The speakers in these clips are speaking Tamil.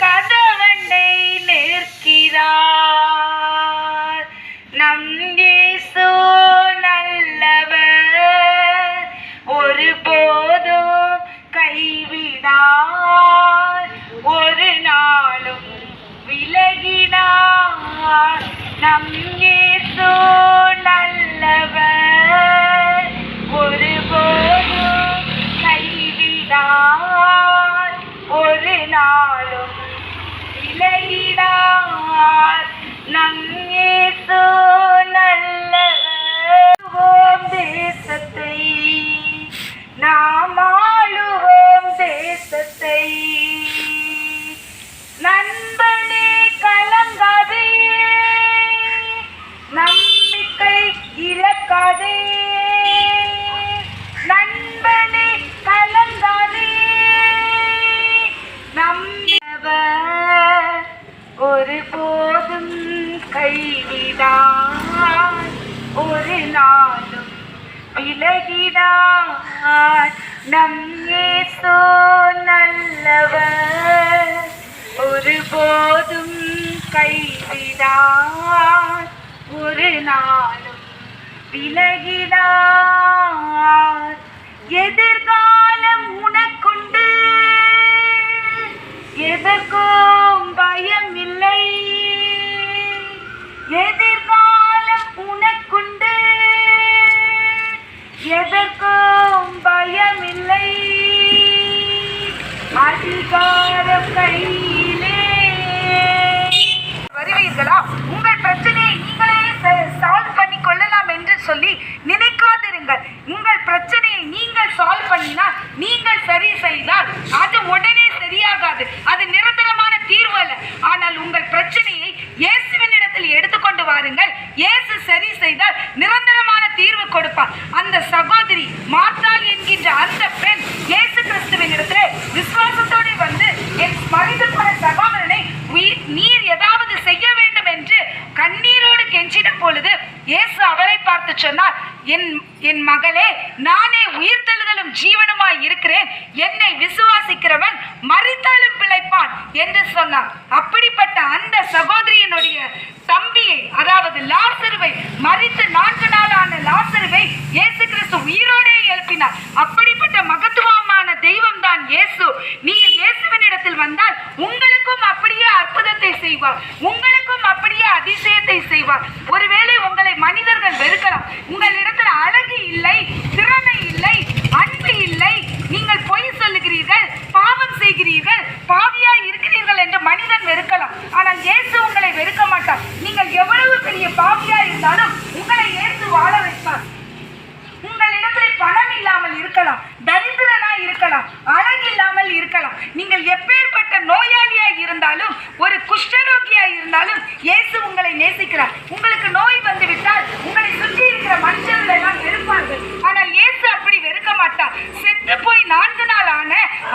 கதவண்டை நிற்கிறார் நம் இயேசு நல்லவர். ஒருபோதும் கைவிடார். ஒரு நாளும் விலகினார். நம் இயேசு நம்பியவர் ஒருபோதும் கைவிடார். ஒரு நாளும் விலகிடார். நம் ஏசோ நல்லவர். ஒருபோதும் கைவிடார். ஒரு நாளும் விலகிடார். இயேசு அவளை பார்த்து சொன்னார் என் என் மகளே நானே உயிர்த்தெழுதலும் ஜீவனுமாய் இருக்கிறேன். என்னை விசுவாசிக்கிறவன் மறித்தாலும் பிழைப்பான் என்று சொன்னார். அப்படிப்பட்ட அந்த சகோதரியினுடைய தம்பியை அதாவது லாசருவை மறித்து நான்கு நாளான லாசருவை இயேசு கிறிஸ்து உயிரோடே எழுப்பினார். அப்படிப்பட்ட மகத்துவமான தெய்வம் தான் இயேசு. நீங்கள் இயேசுவனிடத்தில் வந்தால் உங்களுக்கும் அப்படியே அற்புதத்தை செய்வார். உங்களுக்கும் அப்படியே அதிசயத்தை செய்வார். ஆனால் இயேசு உங்களை வெறுக்க மாட்டார் நீங்கள் எவ்வளவு பெரிய பாவியா இருந்தாலும் உங்களை ஏற்று வாழ வைப்பார். உங்களிடத்தில் பணம் இல்லாமல் இருக்கலாம் தரித்திரனா இருக்கலாம் அழகு இல்லாமல் இருக்கலாம். நீங்கள் எப்பேற்பட்ட நோயாளியா இருந்தாலும் ஒரு குஷ்டரோகியா இருந்தாலும் இயேசு உங்களை நேசிக்கிறார். உங்களுக்கு நோய் வந்து விட்டால் உங்களை சுற்றி இருக்கிற மனுஷர்கள் எல்லாம் வெறுப்பார்கள். ஆனால் இயேசு அப்படி வெறுக்க மாட்டார். செத்து போய் நான்கு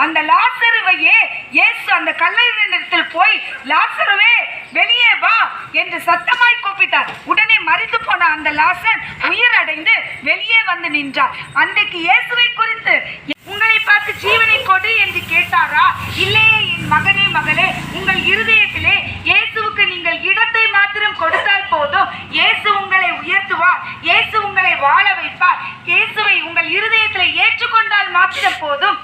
அந்த லாசருவையே இயேசு அந்த கல்லறிடத்தில் போய் லாசருவே வெளியே வா என்று சத்தமாய் கூப்பிட்டார். உடனே மறித்து போன அந்த லாசன் உயிர் அடைந்து வெளியே வந்து நின்றார். அன்றைக்கு இயேசுவை குறித்து உங்களை பார்த்து ஜீவனை கொடு என்று கேட்டாரா? இல்லையே என் மகனே மகளே உங்கள் இருதயத்திலே இயேசுவுக்கு நீங்கள் இடத்தை மாத்திரம் கொடுத்தால் போதும். இயேசு உங்களை உயர்த்துவார். இயேசு உங்களை வாழ வைப்பார். இயேசுவை உங்கள் இருதயத்தில் ஏற்றுக்கொண்டால் மாத்திரம் போதும்.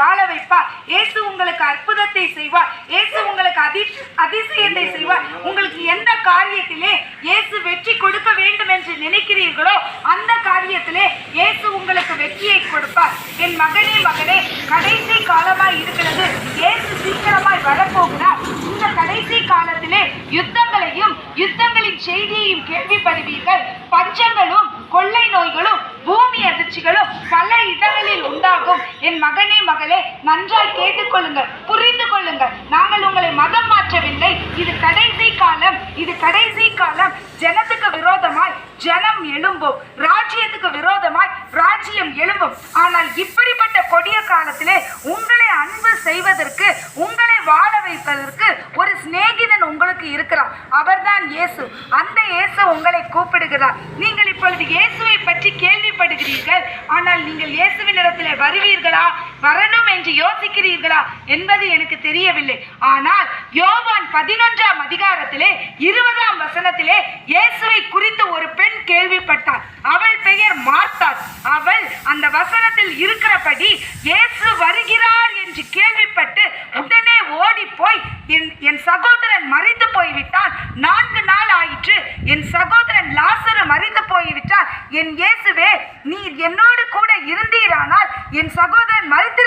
வாழ வைப்பார். இயேசு உங்களுக்கு அற்புதத்தை செய்வார். இயேசு உங்களுக்கு அதி அதிசயத்தை செய்வார். உங்களுக்கு எந்த காரியத்திலே இயேசு வெற்றி கொடுக்க வேண்டும் என்று நினைக்கிறீர்களோ அந்த காரியத்திலே இயேசு உங்களுக்கு வெற்றியை கொடுப்பார். என் மகனே மகனே கடைசி காலமாய் இருக்கிறது. இயேசு சீக்கிரமாய் வரப்போகிறார். இந்த கடைசி காலத்திலே யுத்தங்களையும் யுத்தங்களின் செய்தியையும் கேள்விப்படுவீர்கள். பஞ்சங்களும் கொள்ளை நோய்களும் பூமி அதிர்ச்சிகளும் பல இடங்களில் உண்டாகும். என் மகனே மகளே நன்றாய் கேட்டுக்கொள்ளுங்கள் புரிந்து கொள்ளுங்கள் நாங்கள் உங்களை மதம் மாற்றவில்லை. இது கடைசி காலம். இது கடைசி காலம். ஜனத்துக்கு விரோதமாய் ஜனம் எழும்பும். ராஜ்யத்துக்கு விரோதமாய் ராஜ்யம் எழும்பும். ஆனால் இப்படிப்பட்ட கொடிய காலத்திலே உங்களை அன்பு செய்வதற்கு உங்களை வாழ வைப்பதற்கு ஒரு சிநேகிதன் உங்களுக்கு இருக்கிறார் அவர்தான் இயேசு. அந்த இயேசு உங்களை கூப்பிடுகிறார். நீங்கள் இப்பொழுது இயேசுவை பற்றி கேள்விப்படுகிறீர்கள். ஆனால் நீங்கள் இயேசுவின் இடத்துல வருவீர்களா? வரணும் என்று யோசிக்கிறீர்களா என்பது எனக்கு தெரியவில்லை. ஆனால் யோவான் பதினொன்றாம் அதிகாரத்திலே இருபதாம் வசனத்திலே இயேசுவை குறித்து ஒரு பெண் கேள்விப்பட்டார் அவள் பெயர் மார்த்தாள். அவள் அந்த வசனத்தில் இருக்கிறபடி இயேசு வருகிறார் என்று கேள்விப்பட்டு உடனே ஓடி போய் என் என் சகோதரன் மறித்து போய்விட்டான். நான்கு நாள் ஆயிற்று. என் சகோதரன் லாசரு மறித்து போய்விட்டான் என் இயேசுவே நீர் என்னோடு கூட இருந்தீரானால் என் சகோதரன் மறித்து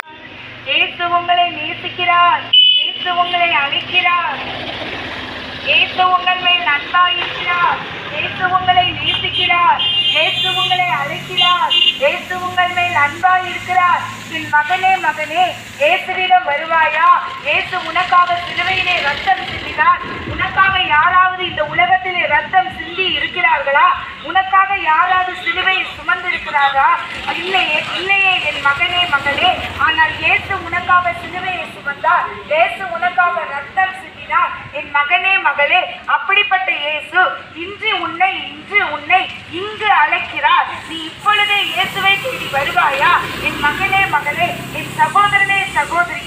இயேசு உங்களை நேசிக்கிறார். இயேசு உங்களை அழைக்கிறார். இயேசு உங்கள் மேல் அன்பாயிருக்கிறார் இயேசு உங்களை நேசிக்கிறார். இயேசு இருக்கிறார். ஏசு இயேசு உங்கள் மேல் அன்பாயிருக்கிறார் என் மகனே மகனே இயேசுவிடம் வருவாயா? இயேசு உனக்காக சிலுவையிலே ரத்தம் சிந்தினார். உனக்காக யாராவது இந்த உலகத்திலே ரத்தம் சிந்தி இருக்கிறார்களா? உனக்காக யாராவது சிலுவையை சுமந்திருக்கிறாரா இல்லையே இல்லையே என் மகனே மகளே ஆனால் இயேசு உனக்காக சிலுவையை சுமந்தார். இயேசு உனக்காக ரத்தம் சிந்தினார். என் மகனே மகளே அப்படிப்பட்ட இயேசு இன்று உன்னை இன்று உன்னை இங்கு அழைக்கிறார். நீ இப்பொழுதே இயேசுவை தேடி வருவாயா? என் மகளே மகளே என் சகோதரனே சகோதரி